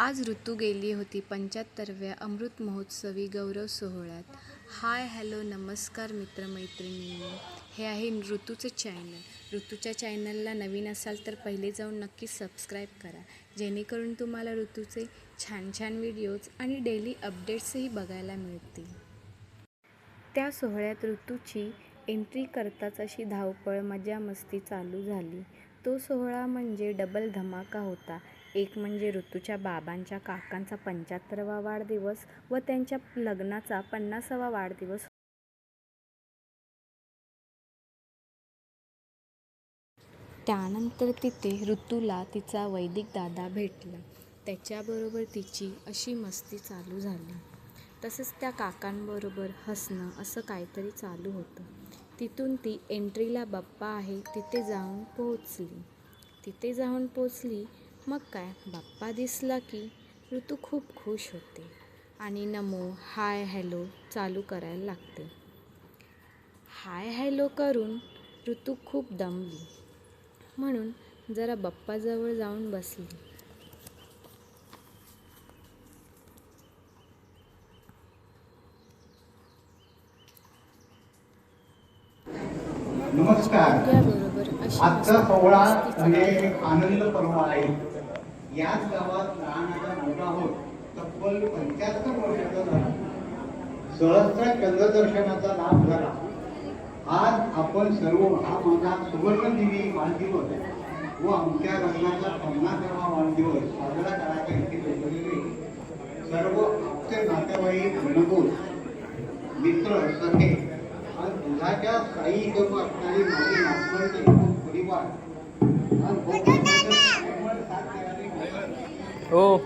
आज ऋतू गेली होती पंच्याहत्तरव्या अमृत महोत्सवी गौरव सोहळ्यात. हाय हॅलो नमस्कार मित्रमैत्रिणींनो. हे आहे ऋतूचं चॅनल. ऋतूच्या चॅनलला नवीन असाल तर पहिले जाऊन नक्की सबस्क्राईब करा. जेणेकरून तुम्हाला ऋतूचे छान छान व्हिडिओज आणि डेली अपडेट्सही बघायला मिळतील. त्या सोहळ्यात ऋतूची एंट्री करताच अशी धावपळ मजा मस्ती चालू झाली. तो सोहळा म्हणजे डबल धमाका होता. एक म्हणजे ऋतूच्या बाबांच्या काकांचा पंच्याहत्तरावा वाढदिवस व त्यांच्या लग्नाचा पन्नासावा वाढदिवस. त्यानंतर तिथे ऋतूला तिचा वैदिक दादा भेटला. त्याच्याबरोबर तिची अशी मस्ती चालू झाली. तसंच त्या काकांबरोबर हसणं असं काहीतरी चालू होतं. तिथून ती एंट्रीला बाप्पा आहे तिथे जाऊन पोहोचली. तिथे जाऊन पोचली मग काय बाप्पा दिसला की ऋतू खूप खुश होते आणि नमो हाय हॅलो चालू करायला लागते. हाय हॅलो करून ऋतू खूप दमली. म्हणून जरा बाप्पाजवळ जाऊन बसली. नमस्कार. आजचा सोहळा म्हणजे एक आनंद पर्व आहे. याच गावात लहानाचा मोठा होत तब्बल पंच्याहत्तर वर्षाचा झाला. सहस्त्र चंद्रदर्शनाचा लाभ झाला. आज आपण सर्व हा माझा सुवर्णदिनी वाढदिवस व आमच्या लग्नाचा पन्नासावा वाढदिवस साजरा करायचा इथे भेटलेले सर्व आमचे नातेवाईक गणगोत मित्र सखे आणि दुधाच्या साई जप असणारी माझी नातवंडे हो.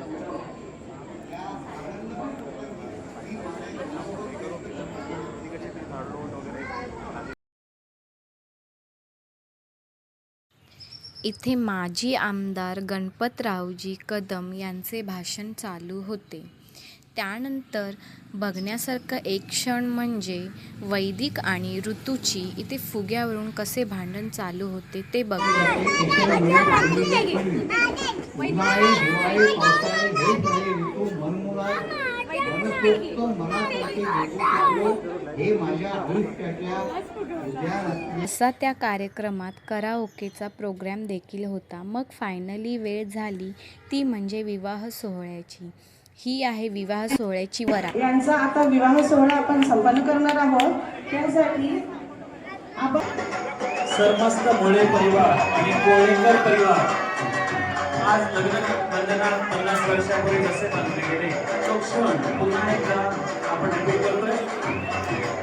इथे माजी आमदार गणपतरावजी कदम यांचे भाषण चालू होते. त्यानंतर बघण्यासारखं एक क्षण म्हणजे वैदिक आणि ऋतूची इथे फुग्यावरून कसे भांडण चालू होते ते बघ असा त्या कार्यक्रमात कराओकेचा प्रोग्रॅम देखील होता. मग फायनली वेळ झाली. ती म्हणजे विवाह सोहळ्याची. ही आहे विवाह सोहळ्याची वरा. यांचा आता विवाह सोहळा आपण संपन्न करणार आहोत. त्यासाठी आपण सर्वस्त मुळे परिवार आणि कोळेकर परिवार आज लग्न बंधनात पन्नास वर्षापूर्वी जसे बांधले गेले? तो क्षण पुन्हा एकदा आपण रिपीट करतोय.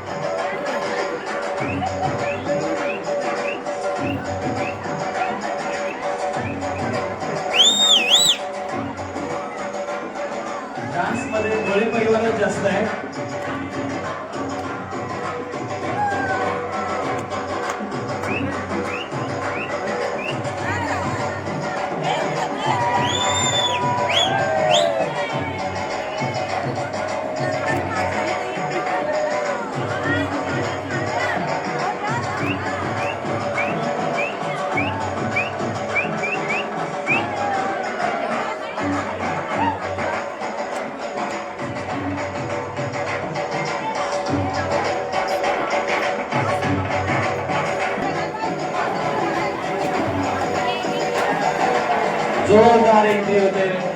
परिवारच जास्त जोरदार एंट्री होते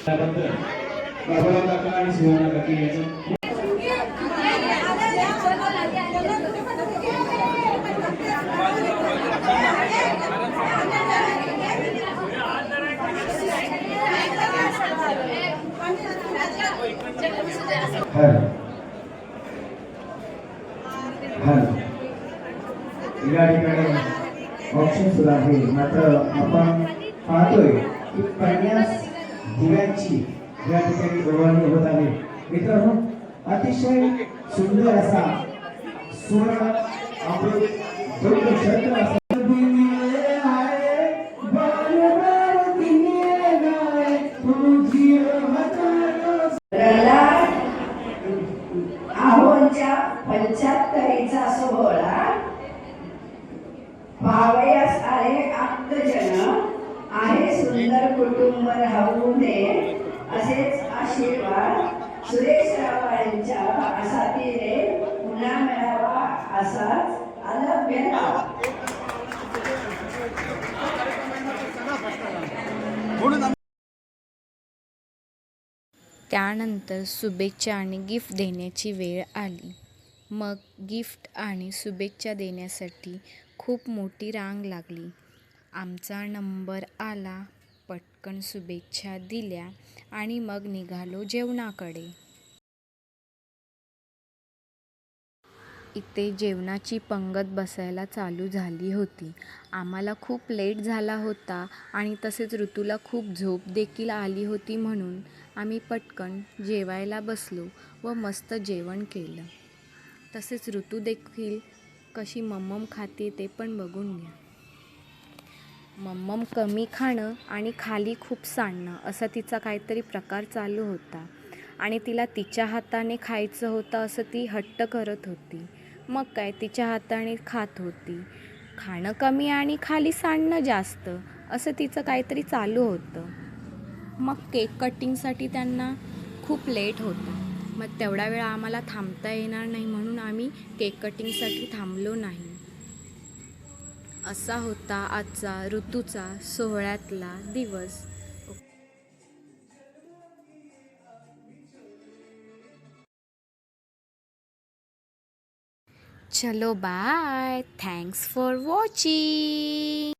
त्याबद्दल बाबाला काका आणि शिवाना काकी यांचं हॅलो या ठिकाणी ऑप्शन सुद्धा आहे. मात्र आपण पाहतोय की पन्नास दिव्यांची या ठिकाणी ओवाळणी होत आहे. मित्रांनो अतिशय सुंदर असा सुवर्ण अमृत दुग्ध क्षेत्र असा पंच्याहत्तरीचा सोहळा. पावयास आले आप्तजन. आहे सुंदर कुटुंब राहू दे. असेच आशीर्वाद. सुरेश रावाळ्यांच्या असातीने पुन्हा मिळावा असाच अलभ्य लाभ. त्यानंतर शुभेच्छा आणि गिफ्ट देण्याची वेळ आली. मग गिफ्ट आणि शुभेच्छा देण्यासाठी खूप मोठी रांग लागली. आमचा नंबर आला पटकन शुभेच्छा दिल्या आणि मग निघालो जेवणाकडे. इथे जेवणाची पंगत बसायला चालू झाली होती. आम्हाला खूप लेट झाला होता आणि तसेच ऋतूला खूप झोप देखील आली होती म्हणून आम्ही पटकन जेवायला बसलो व मस्त जेवण केलं. तसेच ऋतू देखील कशी मम्मम खाते ते पण बघून घ्या. मम्मम कमी खाणं आणि खाली खूप सांडणं असा तिचा काहीतरी प्रकार चालू होता. आणि तिला तिच्या हाताने खायचं होतं असं ती हट्ट करत होती. मग काय तिच्या हाताने खात होती. खाणं कमी आणि खाली सांडणं जास्त असं तिचं काहीतरी चालू होतं. मग केक कटिंगसाठी त्यांना खूप लेट होतं. मग तेवढा वेळ आम्हाला थांबता येणार नाही म्हणून आम्ही केक कटिंगसाठी थांबलो नाही. असा होता आजचा ऋतूचा सोहळ्यातला दिवस. चलो बाय. Thanks for watching